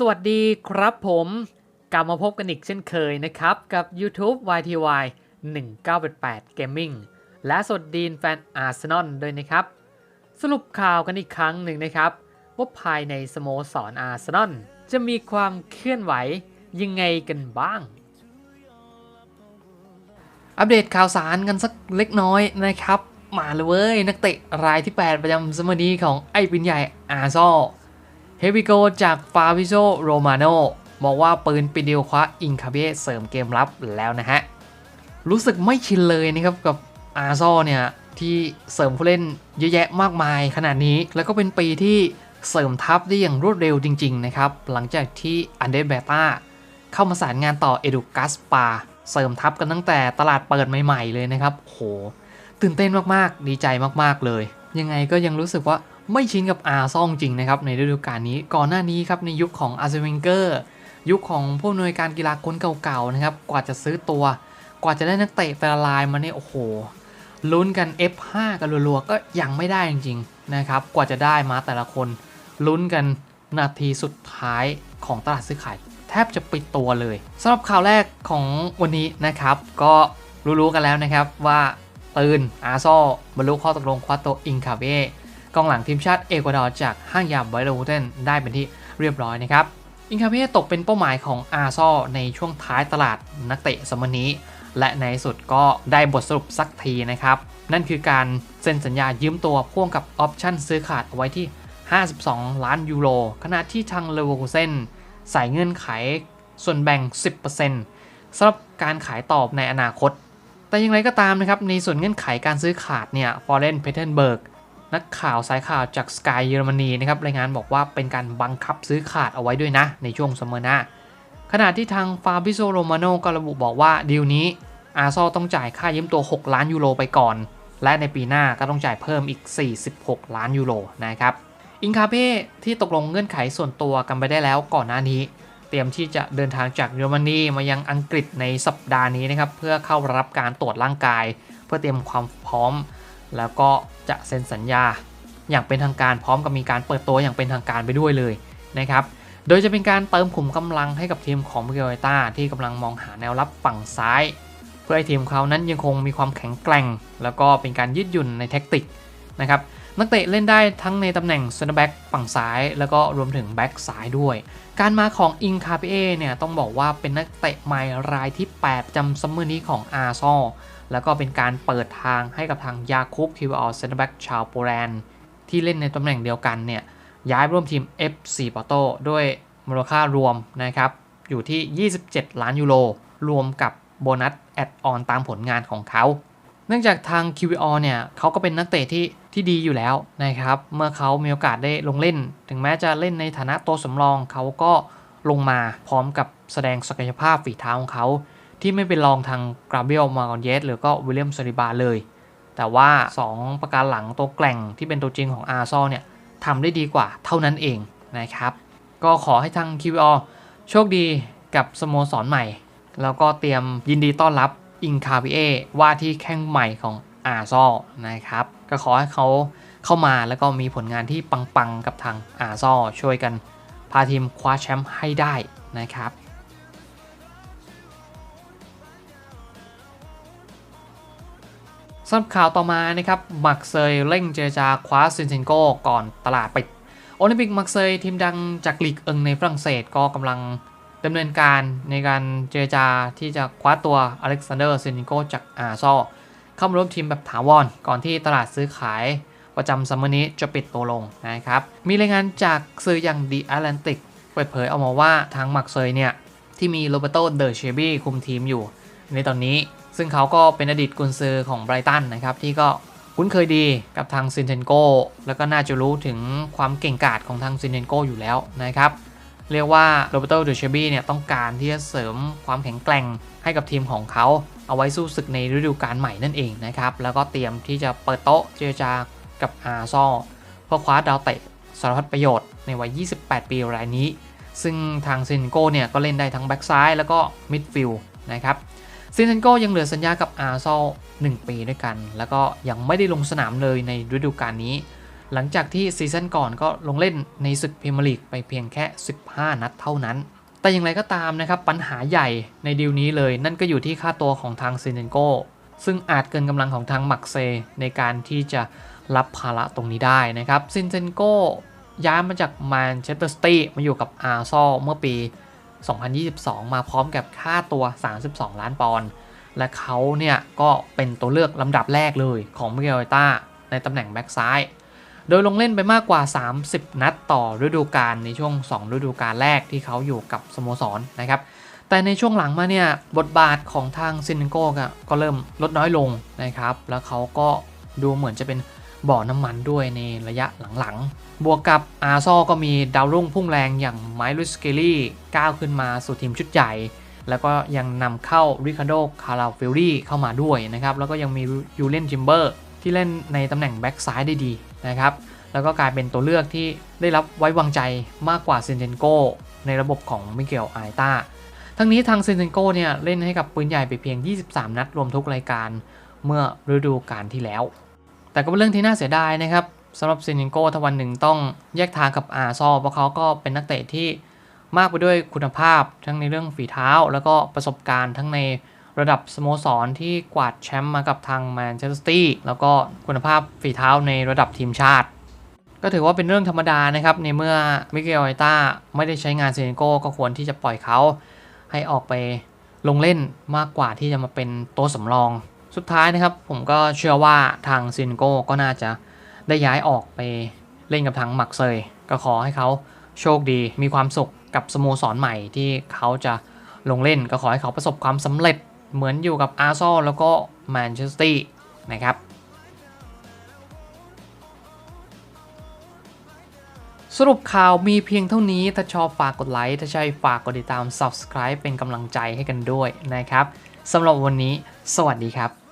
สวัสดีครับผมกลับมาพบกันอีกเช่นเคยนะครับ กับ YouTube YTY 1988 Gaming และสวัสดีแฟนอาร์เซนอลด้วยนะครับ สรุปข่าวกันอีกครั้งหนึ่งนะครับ ว่าภายในสโมสรอาร์เซนอลจะมีความเคลื่อนไหวยังไงกันบ้าง อัปเดตข่าวสารกันสักเล็กน้อยนะครับ มาเลยเว้ย นักเตะรายที่ 8 ประจำสมนีของไอ้ปินใหญ่อาร์ซอ เฮวิโกจากฟาวิโซโรมาโนบอกว่าปืนปิดิวคว้าอิงคาเบเสริมเกมรับแล้วนะฮะ รู้สึกไม่ชินเลยนะครับกับอาร์ซอเนี่ย ที่เสริมผู้เล่นเยอะแยะมากมายขนาดนี้แล้วก็เป็นปีที่เสริมทัพได้อย่างรวดเร็วจริง ๆ นะครับ หลังจากที่อันเดรเบต้าเข้ามาสารงานต่อเอดูกัสปาเสริมทัพกันตั้งแต่ตลาดเปิดใหม่ ๆ เลยนะครับโหตื่นเต้นมากๆ ดีใจมากๆเลย ยังไงก็ยังรู้สึกว่า ไม่ชินกับอาร์ซองจริงนะครับในฤดูกาลนี้ก่อนหน้านี้ครับในยุคของอาร์เซวิงเกอร์ยุคของผู้อำนวยการกีฬาคนเก่าๆนะครับกว่าจะซื้อตัว กว่าจะได้นักเตะแต่ละลายมาเนี่ยโอ้โหลุ้นกัน F5 กันรัวๆก็ยังไม่ได้จริงๆนะครับกว่าจะได้มาแต่ละคนลุ้นกันนาทีสุดท้ายของตลาดซื้อขายแทบจะปิดตัวเลยสำหรับข่าวแรกของวันนี้นะครับ ก็รู้ๆกันแล้วนะครับว่าปืนอาร์ซอบรรลุข้อตกลงคว้าตัวอิงคาเบ กองหลังทีมชาติเอกวาดอร์จากห้างยามไวโรเทนได้เป็นที่เรียบร้อยนะครับ อิงคาเบตกเป็นเป้าหมายของอาร์ซอในช่วงท้ายตลาดนักเตะสมัยนี้ และในสุดก็ได้บทสรุปสักทีนะครับ นั่นคือการเซ็นสัญญายืมตัวพ่วงกับออปชั่นซื้อขาดเอาไว้ที่ 52 ล้านยูโร ขณะที่ทางเลเวอร์คูเซนใส่เงื่อนไขส่วนแบ่ง 10%สำหรับการขายตอบในอนาคต แต่อย่างไรก็ตามนะครับ ในส่วนเงื่อนไขการซื้อขาดเนี่ยฟอร์เรนเพเทนเบิร์ก นักข่าวสายข่าวจากสกายเยอรมนีนะครับรายงานบอกว่าเป็นการบังคับซื้อขาดเอาไว้ด้วยนะ ในช่วงซัมมอร์หน้าขณะที่ทางฟาบิโซโรมาโนก็ระบุบอกว่าดีลนี้อาร์ซอต้องจ่ายค่ายืมตัว 6 ล้านยูโรไปก่อน และในปีหน้าก็ต้องจ่ายเพิ่มอีก 46 ล้านยูโรนะครับอิงคาเป้ที่ตกลงเงื่อนไขส่วนตัวกันไปได้แล้วก่อนหน้านี้ เตรียมที่จะเดินทางจากเยอรมนีมายังอังกฤษในสัปดาห์นี้นะครับเพื่อเข้ารับการตรวจร่างกาย เพื่อเตรียมความพร้อม แล้วก็จะเซ็นสัญญาอย่างเป็นทางการพร้อมกับมีการเปิดตัวอย่างเป็นทางการไปด้วยเลยนะครับ โดยจะเป็นการเติมขุมกำลังให้กับทีมของมิเกลต้าที่กำลังมองหาแนวรับฝั่งซ้าย เพื่อให้ทีมเขานั้นยังคงมีความแข็งแกร่ง แล้วก็เป็นการยืดหยุ่นในแท็กติกนะครับนักเตะเล่นได้ทั้งในตำแหน่งเซนเตอร์แบ็กฝั่งซ้าย แล้วก็รวมถึงแบ็กซ้ายด้วย การมาของอิงคาเปเอเนี่ยต้องบอกว่าเป็นนักเตะใหม่รายที่ 8จำซัมเมอร์นี้ของอาร์ซอ แล้วก็เป็นการเปิดทางให้กับทางยาคูบคิวออเซนเตอร์แบ็กชาวโปแลนด์ที่เล่นในตำแหน่งเดียวกันเนี่ยย้ายร่วมทีม FC ปอโตด้วยมูลค่ารวมนะครับอยู่ที่ 27 ล้านยูโรรวมกับโบนัสแอดออนตามผลงานของเขา เนื่องจากทาง QVR เนี่ยเขาก็เป็นนักเตะที่ที่ดีอยู่แล้วนะครับ เมื่อเขามีโอกาสได้ลงเล่น ถึงแม้จะเล่นในฐานะตัวสำรองเขาก็ลงมาพร้อมกับแสดงศักยภาพฝีเท้าของเขา ที่ไม่เป็นรองทางกราเบลมากอนเยสหรือก็วิลเลียมซาริบาเลย แต่ว่า 2 ประการหลังตัวแกร่งที่เป็นตัวจริงของอาร์ซอเนี่ยทำได้ดีกว่าเท่านั้นเองนะครับ ก็ขอให้ทาง QVR โชคดีกับสโมสรใหม่ แล้วก็เตรียมยินดีต้อนรับอิงคาบิเอว่าที่แข้งใหม่ของอาร์ซอนะครับ ก็ขอให้เขาเข้ามาแล้วก็มีผลงานที่ปังๆกับทางอาร์ซอช่วยกันพาทีมคว้าแชมป์ให้ได้นะครับ สำหรับข่าวต่อมานะครับ มักเซยเร่งเจรจาคว้าซินเซนโกก่อนตลาดปิด โอลิมปิกมักเซยทีมดังจากลีกเอิงในฝรั่งเศสก็กำลังดำเนินการในการเจรจาที่จะคว้าตัวอเล็กซานเดอร์เซนิโกจากอาร์ซอเข้ามาร่วมทีมแบบถาวรก่อนที่ตลาดซื้อขายประจำซัมเมอร์นี้จะปิดตัวลงนะครับ มีรายงานจากสื่ออย่าง The Atlantic เปิดเผยออกมาว่าทางมักเซยเนี่ยที่มีโรเบโตเดอร์เชบี้คุมทีมอยู่ ในตอนนี้ ซึ่งเขาก็เป็นอดีตกุนซือของไบรตันนะครับ ที่ก็คุ้นเคยดีกับทางซินเทนโกแล้วก็น่าจะรู้ถึงความเก่งกาจของทางซินเทนโกอยู่แล้วนะครับ เรียกว่าโรเบโตเดอเชบี้เนี่ยต้องการที่จะเสริมความแข็งแกร่งให้กับทีมของเขา เอาไว้สู้ศึกในฤดูกาลใหม่นั่นเองนะครับ แล้วก็เตรียมที่จะเปิดโต๊ะเจรจากับอาร์ซอเพื่อคว้าดาวเตะสารพัดประโยชน์ในวัย 28 ปีรายนี้ ซึ่งทางซินโก้เนี่ยก็เล่นได้ทั้งแบ็กซ้ายแล้วก็มิดฟิลด์นะครับ ซินเชนโก้ยังเหลือสัญญากับอาร์ซอล1ปีด้วยกัน แล้วก็ยังไม่ได้ลงสนามเลยในฤดูกาลนี้ หลังจากที่ซีซั่นก่อนก็ลงเล่นในศึกพรีเมียร์ลีกไปเพียงแค่ 15 นัดเท่านั้น แต่อย่างไรก็ตามนะครับปัญหาใหญ่ในดีลนี้เลย นั่นก็อยู่ที่ค่าตัวของทางซินเนโกซึ่งอาจเกินกำลังของทางมักเซในการที่จะรับภาระตรงนี้ได้นะครับซินเซนโกย้ายมาจากแมนเชสเตอร์ซิตี้มาอยู่กับอาร์ซอลเมื่อปี 2022 มาพร้อมกับค่าตัว 32 ล้านปอนด์และเขาเนี่ยก็เป็นตัวเลือกลำดับแรกเลยของมิเกลต้าในตำแหน่งแบ็กซ้าย โดยลงเล่นไปมากกว่า 30 นัดต่อฤดูกาลในช่วง 2 ฤดูกาลแรกที่เขาอยู่กับสโมสรนะครับ แต่ในช่วงหลังมาเนี่ยบทบาทของทางซินโก้ก็เริ่มลดน้อยลงนะครับ แล้วเขาก็ดูเหมือนจะเป็น บ่อน้ำมันด้วยในระยะหลังๆ บวกกับอาร์ซอก็มีดาวรุ่งพุ่งแรงอย่างไมลุสเกลี่ก้าวขึ้นมาสู่ทีมชุดใหญ่ แล้วก็ยังนำเข้าริคาร์โดคาราฟิลลี่เข้ามาด้วยนะครับ แล้วก็ยังมียูเลนจิมเบอร์ที่เล่นในตำแหน่งแบ็กซ้ายได้ดีนะครับ แล้วก็กลายเป็นตัวเลือกที่ได้รับไว้วางใจมากกว่าเซนเทนโกในระบบของมิเกลไอตาทั้งนี้ทางเซนเทนโกเนี่ยเล่นให้กับปืนใหญ่ไปเพียง 23 นัดรวมทุกรายการเมื่อฤดูกาลที่แล้ว แต่ก็เป็นเรื่องที่น่าเสียดายนะครับสำหรับเซนเทนโกถ้าวันหนึ่งต้องแยกทางกับอาร์ซอเพราะเขาก็เป็นนักเตะที่มากไปด้วยคุณภาพทั้งในเรื่องฝีเท้า แล้วก็ประสบการณ์ทั้งในระดับสโมสรที่กวาดแชมป์มากับทางแมนเชสเตอร์ซิตี้แล้วก็คุณภาพฝีเท้าในระดับทีมชาติ ก็ถือว่าเป็นเรื่องธรรมดานะครับในเมื่อมิเกลไอต้าไม่ได้ใช้งานเซนโก้ก็ควรที่จะปล่อยเขาให้ออกไปลงเล่นมากกว่าที่จะมาเป็นโต๊ะสำรอง สุดท้ายนะครับผมก็เชื่อว่าทางเซนโก้ก็น่าจะได้ย้ายออกไปเล่นกับทางหมักเซย ก็ขอให้เขาโชคดีมีความสุขกับสโมสรใหม่ที่เขาจะลงเล่นก็ขอให้เขาประสบความสำเร็จเหมือนอยู่กับอาร์ซอลแล้วก็แมนเชสเตอร์นะครับสรุปข่าวมีเพียงเท่านี้ ถ้าชอบฝากกดไลค์ ถ้าใช่ฝากกดติดตาม Subscribe เป็นกำลังใจให้กันด้วยนะครับ สำหรับวันนี้ สวัสดีครับ